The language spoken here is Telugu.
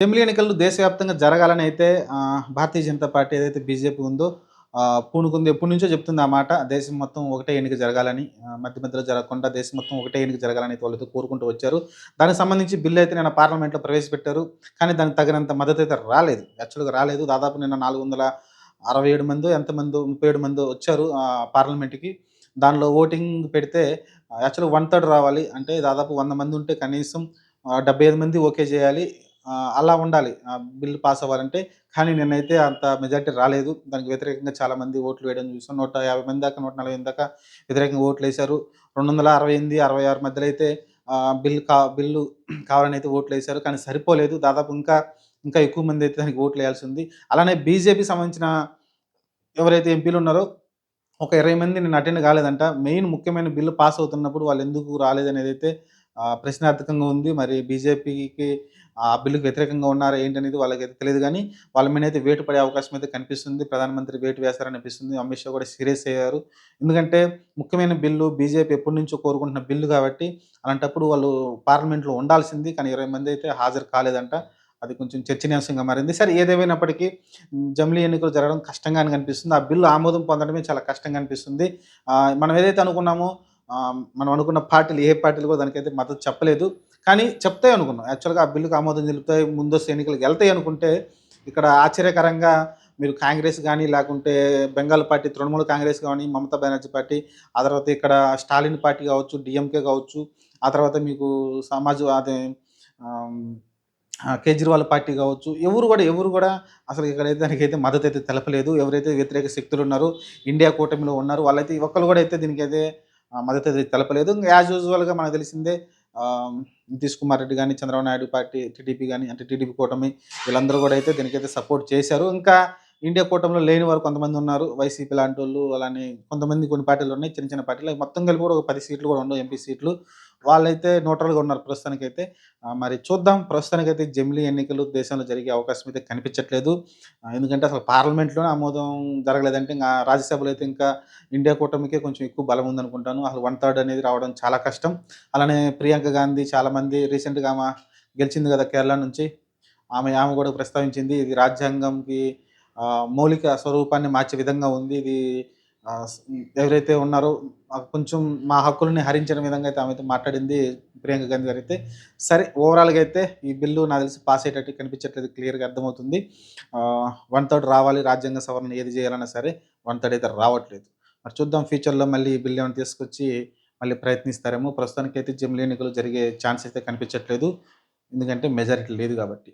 అసెంబ్లీ ఎన్నికలు దేశవ్యాప్తంగా జరగాలని అయితే భారతీయ జనతా పార్టీ ఏదైతే బీజేపీ ఉందో పూనుకుంది ఎప్పటి నుంచో చెప్తుంది ఆ మాట దేశం మొత్తం ఒకటే ఎన్నిక జరగాలని మధ్య మధ్యలో జరగకుండా దేశం మొత్తం ఒకటే ఎన్నిక జరగాలని అయితే కోరుకుంటూ వచ్చారు. దానికి సంబంధించి బిల్లు అయితే నిన్న పార్లమెంట్లో ప్రవేశపెట్టారు కానీ దానికి తగినంత మద్దతు అయితే రాలేదు. యాక్చువల్గా రాలేదు. దాదాపు నిన్న నాలుగు వందల అరవై ఏడు మంది ఎంతమంది ముప్పై ఏడు మంది వచ్చారు పార్లమెంట్కి. దానిలో ఓటింగ్ పెడితే యాక్చువల్గా వన్ థర్డ్ రావాలి. అంటే దాదాపు వంద మంది ఉంటే కనీసం డెబ్బై ఐదు మంది ఓకే చేయాలి. అలా ఉండాలి. ఆ, బిల్లు పాస్ అవ్వాలంటే. కానీ నేనైతే అంత మెజారిటీ రాలేదు. దానికి వ్యతిరేకంగా చాలా మంది ఓట్లు వేయడం చూసాం. నూట యాభై మంది దాకా నూట నలభై మంది దాకా వ్యతిరేకంగా ఓట్లు వేశారు. రెండు వందల అరవై ఎనిమిది అరవై ఆరు మధ్యలో అయితే బిల్లు కా బిల్లు కావాలని అయితే ఓట్లు వేశారు. కానీ సరిపోలేదు. దాదాపు ఇంకా ఇంకా ఎక్కువ మంది అయితే దానికి ఓట్లు వేయాల్సి ఉంది. అలానే బీజేపీ సంబంధించిన ఎవరైతే ఎంపీలు ఉన్నారో ఒక ఇరవై మంది నేను అటెండ్ కాలేదంట. మెయిన్ ముఖ్యమైన బిల్లు పాస్ అవుతున్నప్పుడు వాళ్ళు ఎందుకు రాలేదనేది అయితే ప్రశ్నార్థకంగా ఉంది. మరి బీజేపీకి ఆ బిల్లుకు వ్యతిరేకంగా ఉన్నారా ఏంటనేది వాళ్ళకి అయితే తెలియదు కానీ వాళ్ళ మీద అయితే వేటు పడే అవకాశం అయితే కనిపిస్తుంది. ప్రధానమంత్రి వేటు వేస్తారనిపిస్తుంది. అమిత్ షా కూడా సీరియస్ అయ్యారు. ఎందుకంటే ముఖ్యమైన బిల్లు బీజేపీ ఎప్పటి నుంచో కోరుకుంటున్న బిల్లు కాబట్టి అలాంటప్పుడు వాళ్ళు పార్లమెంట్లో ఉండాల్సింది. కానీ ఇరవై మంది అయితే హాజరు కాలేదంట. అది కొంచెం చర్చనీయాంశంగా మారింది. సరే ఏదేమైనప్పటికీ జమిలీ ఎన్నికలు జరగడం కష్టంగా అని కనిపిస్తుంది. ఆ బిల్లు ఆమోదం పొందడమే చాలా కష్టంగా అనిపిస్తుంది. మనం ఏదైతే అనుకున్నామో మనం అనుకున్న పార్టీలు ఏ పార్టీలు కూడా దానికైతే మద్దతు చెప్పలేదు. కానీ చెప్తాయి అనుకున్నాం. యాక్చువల్గా ఆ బిల్లుకు ఆమోదం తెలుపుతాయి ముందస్తు ఎన్నికలకు వెళ్తాయి అనుకుంటే ఇక్కడ ఆశ్చర్యకరంగా మీరు కాంగ్రెస్ కానీ లేకుంటే బెంగాల్ పార్టీ తృణమూల కాంగ్రెస్ కానీ మమతా బెనర్జీ పార్టీ ఆ తర్వాత ఇక్కడ స్టాలిన్ పార్టీ కావచ్చు డిఎంకే కావచ్చు ఆ తర్వాత మీకు సమాజ్ అదే కేజ్రీవాల్ పార్టీ కావచ్చు ఎవరు కూడా ఎవరు కూడా అసలు ఇక్కడైతే దానికైతే మద్దతు అయితే తెలపలేదు. ఎవరైతే వ్యతిరేక శక్తులు ఉన్నారో ఇండియా కూటమిలో ఉన్నారు వాళ్ళైతే ఒక్కరు కూడా అయితే దీనికైతే మద్దతు అయితే తెలపలేదు. ఇంకా యాజ్ యూజువల్గా మనకు తెలిసిందే నితీష్ కుమార్ రెడ్డి కానీ చంద్రబాబు నాయుడు పార్టీ టీడీపీ కానీ అంటే టీడీపీ కూటమి వీళ్ళందరూ కూడా అయితే దీనికైతే సపోర్ట్ చేశారు. ఇంకా ఇండియా కూటమిలో లేని వారు కొంతమంది ఉన్నారు. వైసీపీ లాంటి వాళ్ళు అలానే కొంతమంది కొన్ని పార్టీలు ఉన్నాయి చిన్న చిన్న పార్టీలు. మొత్తం కలిపి కూడా ఒక పది సీట్లు కూడా ఉండవు ఎంపీ సీట్లు. వాళ్ళైతే న్యూట్రల్గా ఉన్నారు ప్రస్తుతానికైతే. మరి చూద్దాం. ప్రస్తుతానికైతే జమిలీ ఎన్నికలు దేశంలో జరిగే అవకాశం అయితే కనిపించట్లేదు. ఎందుకంటే అసలు పార్లమెంట్లోనే ఆమోదం జరగలేదంటే ఇంకా రాజ్యసభలో అయితే ఇంకా ఇండియా కూటమికే కొంచెం ఎక్కువ బలం ఉందనుకుంటాను. అసలు వన్ థర్డ్ అనేది రావడం చాలా కష్టం. అలానే ప్రియాంక గాంధీ చాలామంది రీసెంట్గా ఆమె గెలిచింది కదా కేరళ నుంచి. ఆమె ఆమె కూడా ప్రస్తావించింది ఇది రాజ్యాంగంకి మౌలిక స్వరూపాన్ని మార్చే విధంగా ఉంది. ఇది ఎవరైతే ఉన్నారో కొంచెం మా హక్కులని హరించిన విధంగా అయితే ఆమె అయితే మాట్లాడింది ప్రియాంక గాంధీ గారు అయితే. సరే ఓవరాల్గా అయితే ఈ బిల్లు నాకు తెలిసి పాస్ అయ్యేటట్టు కనిపించట్లేదు క్లియర్గా అర్థమవుతుంది. వన్ థర్డ్ రావాలి రాజ్యాంగ సవరణ ఏది చేయాలన్నా సరే వన్ థర్డ్ అయితే రావట్లేదు. మరి చూద్దాం ఫ్యూచర్లో మళ్ళీ ఈ బిల్లు ఏమైనా తీసుకొచ్చి మళ్ళీ ప్రయత్నిస్తారేమో. ప్రస్తుతానికి అయితే జమిలీ ఎన్నికలు జరిగే ఛాన్స్ అయితే కనిపించట్లేదు. ఎందుకంటే మెజారిటీ లేదు కాబట్టి.